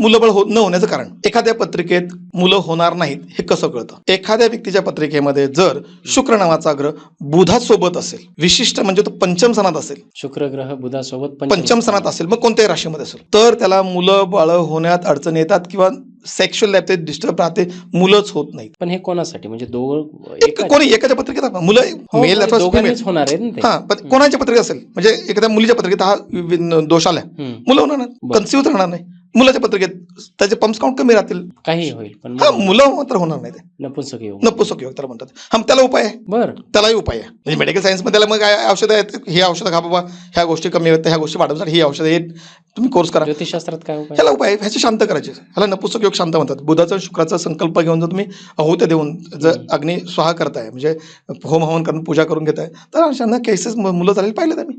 मुलंबळ हो न होण्याचं कारण. एखाद्या पत्रिकेत मुलं होणार नाहीत हे कसं कळतं? एखाद्या व्यक्तीच्या पत्रिकेमध्ये जर शुक्र नावाचा ग्रह बुधासोबत असेल विशिष्ट म्हणजे तो पंचम सणात असेल शुक्र ग्रह बुधासोबत पंचम सणात असेल मग कोणत्याही राशीमध्ये असेल तर त्याला मुलं बाळ होण्यात अडचण येतात किंवा सेक्शुअल लाईफ डिस्टर्ब राहते मुलंच होत नाहीत. पण हे कोणासाठी? म्हणजे दोघं एक कोणी एखाद्या पत्रिकेत मुलं हो, मेल म्हणजे. होणार आहे ते. हा पण कोणाच्या पत्रिकेत असेल? म्हणजे एखाद्या मुलीच्या पत्रिकेत हा दोष आलाय. हम्म. मुलं होणार. कन्सिव्ह राहणार नाही. मुलाच्या पत्रिकेत त्याचे पंप्स काउंट कमी राहतील. काही होईल पण हा मुलं मात्र होणार नाही ते. नपुंसक येऊ नपुसक योग त्याला म्हणतात. हा त्याला उपाय आहे. बर. त्यालाही उपाय आहे. म्हणजे मेडिकल सायन्समध्ये त्याला मग काय औषधं आहेत? ही औषधं खा बाबा. ह्या गोष्टी कमी होतात ह्या गोष्टी वाढवतात ही औषधं हे तुम्ही कोर्स करा. ज्योतिषशास्त्रात काय उपाय? ह्याला उपाय आहे. ह्याचे शांत करायचे. ह्याला नपुसक योग शांत म्हणतात. बुधाचा आणि शुक्राचा संकल्प घेऊन जर तुम्ही अहोत्य देऊन जर अग्नी स्वाहा करताय म्हणजे होम हवन करून पूजा करून घेताय तर अशांना केसेस मुलं झालेली पाहिलेत आम्ही.